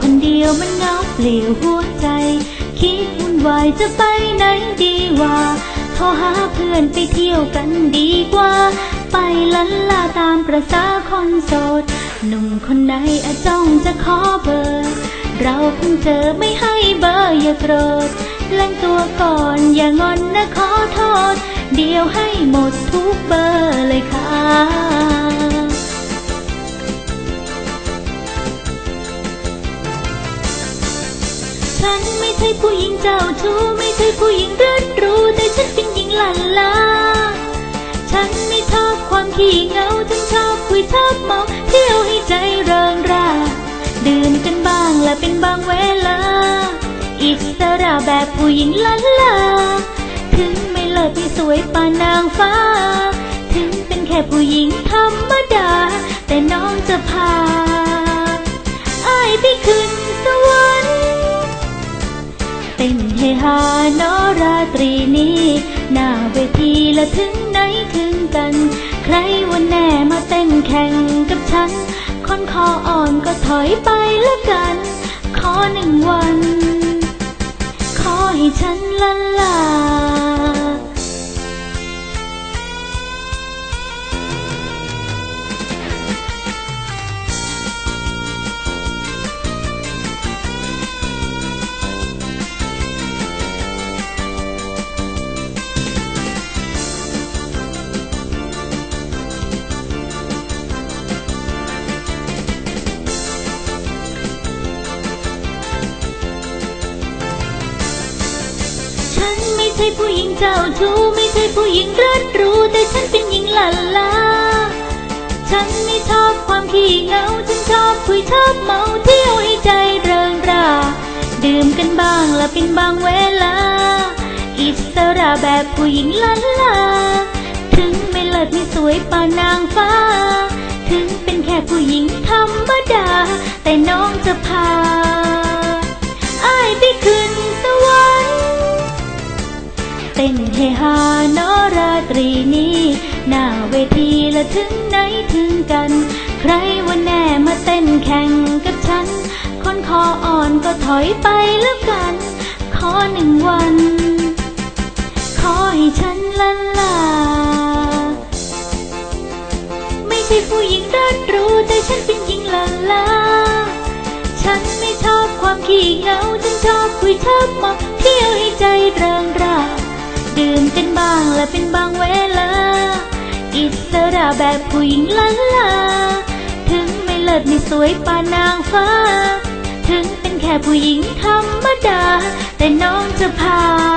คนเดียวมันเงาเปลี่ยวหัวใจ คิดวุ่นวายจะไปไหนดีวะโทรหาเพื่อนไปเที่ยวกันดีกว่า ไปลันลาตามประษาคนโสด หนุ่มคนไหนอาจ้องจะขอเบอร์ เราเพิ่งเจอไม่ให้เบอร์อย่าโกรธแล่งตัวก่อนอย่างอนนะขอโทษ เดียวให้หมดทุกเบอร์เลยค่ะ ผู้หญิงเจ้าชู้ไม่ใช่ผู้หญิงเริดรู้แต่ฉันเป็นหญิงหลันลา ฉันไม่ชอบความขี้เหงาฉันชอบคุยชอบเมาเที่ยวให้ใจเริงร่าดื่มกันบ้างและเป็นบางเวลา อิสระแบบผู้หญิงลันลา ถึงไม่เลิศไม่สวยปานนางฟ้า ถึงเป็นแค่ผู้หญิงธรรมดา แต่น้องจะพาอ้ายไปขึ้น เต้นเฮฮานอราตรีนี้ หน้าเวทีและถึงไหนถึงกัน ใครวันแน่มาเต้นแข่งกับฉัน คนคออ่อนก็ถอยไปละกัน ขอหนึ่งวัน ขอให้ฉันละลา ช่ผู้หญิงเจ้าชู้ไม่ใช่ผู้หญิงรัดรู้ แต่ฉันเป็นหญิงหลันลาฉันไม่ชอบความขี้เหงา ฉันชอบคุยชอบเมาเที่ยวให้ใจเริงรา ดื่มกันบ้างและเป็นบางเวลา อิสระแบบผู้หญิงลันลา ถึงไม่เลิศไม่สวยปานนางฟ้า ถึงเป็นแค่ผู้หญิงธรรมดา แต่น้องจะพา อ้ายไปขึ้นสวรรค์เต้นเฮฮานอราตรีนี้ หน้าเวทีและถึงไหนถึงกัน ใครวันแน่มาเต้นแข่งกับฉัน คนคออ่อนก็ถอยไปแล้วกัน ขอหนึ่งวัน ขอให้ฉันละลา ไม่ใช่ผู้หญิงรัดรู้แต่ฉันเป็นหญิงละลา ฉันไม่ชอบความขี้เหงา ฉันชอบคุยชอบเมาเที่ยวให้ใจเริงรา ดื่มกันบ้างและเป็นบางเวลา อิสระแบบผู้หญิงลันลา ถึงไม่เลิศไม่สวยปานนางฟ้า ถึงเป็นแค่ผู้หญิงธรรมดา แต่น้องจะพา